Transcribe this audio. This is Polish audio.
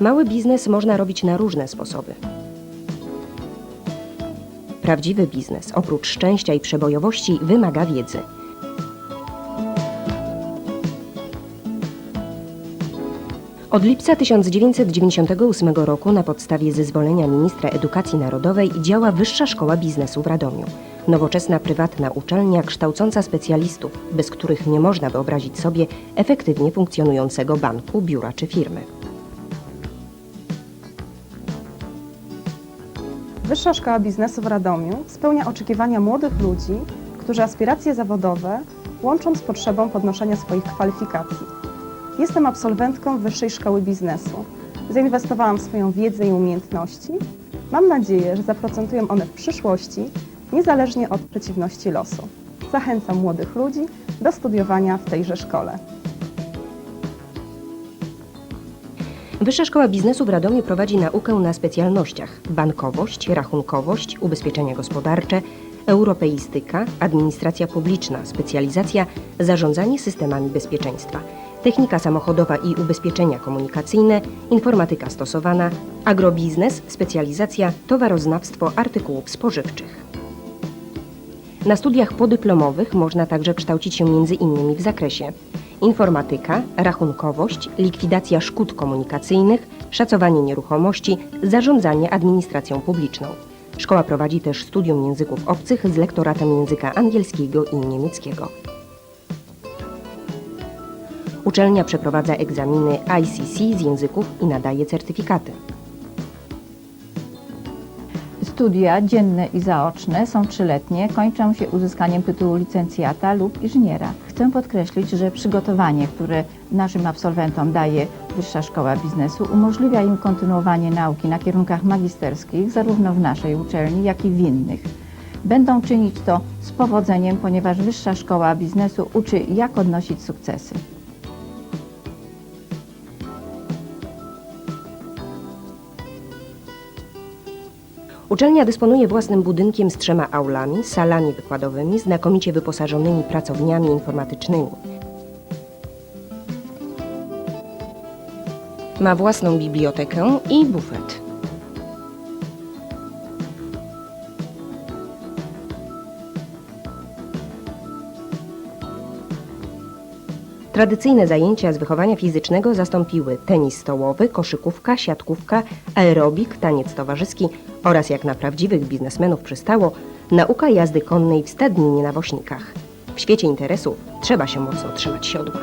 Mały biznes można robić na różne sposoby. Prawdziwy biznes, oprócz szczęścia i przebojowości, wymaga wiedzy. Od lipca 1998 roku na podstawie zezwolenia ministra edukacji narodowej działa Wyższa Szkoła Biznesu w Radomiu. Nowoczesna prywatna uczelnia kształcąca specjalistów, bez których nie można wyobrazić sobie efektywnie funkcjonującego banku, biura czy firmy. Wyższa Szkoła Biznesu w Radomiu spełnia oczekiwania młodych ludzi, którzy aspiracje zawodowe łączą z potrzebą podnoszenia swoich kwalifikacji. Jestem absolwentką Wyższej Szkoły Biznesu. Zainwestowałam w swoją wiedzę i umiejętności. Mam nadzieję, że zaprocentują one w przyszłości, niezależnie od przeciwności losu. Zachęcam młodych ludzi do studiowania w tejże szkole. Wyższa Szkoła Biznesu w Radomiu prowadzi naukę na specjalnościach bankowość, rachunkowość, ubezpieczenia gospodarcze, europeistyka, administracja publiczna, specjalizacja zarządzanie systemami bezpieczeństwa, technika samochodowa i ubezpieczenia komunikacyjne, informatyka stosowana, agrobiznes, specjalizacja towaroznawstwo artykułów spożywczych. Na studiach podyplomowych można także kształcić się innymi w zakresie informatyka, rachunkowość, likwidacja szkód komunikacyjnych, szacowanie nieruchomości, zarządzanie administracją publiczną. Szkoła prowadzi też studium języków obcych z lektoratem języka angielskiego i niemieckiego. Uczelnia przeprowadza egzaminy ICC z języków i nadaje certyfikaty. Studia dzienne i zaoczne są trzyletnie, kończą się uzyskaniem tytułu licencjata lub inżyniera. Chcę podkreślić, że przygotowanie, które naszym absolwentom daje Wyższa Szkoła Biznesu, umożliwia im kontynuowanie nauki na kierunkach magisterskich, zarówno w naszej uczelni, jak i w innych. Będą czynić to z powodzeniem, ponieważ Wyższa Szkoła Biznesu uczy, jak odnosić sukcesy. Uczelnia dysponuje własnym budynkiem z trzema aulami, salami wykładowymi, znakomicie wyposażonymi pracowniami informatycznymi. Ma własną bibliotekę i bufet. Tradycyjne zajęcia z wychowania fizycznego zastąpiły tenis stołowy, koszykówka, siatkówka, aerobik, taniec towarzyski oraz, jak na prawdziwych biznesmenów przystało, nauka jazdy konnej w stadninie na wośnikach. W świecie interesów trzeba się mocno trzymać siodła.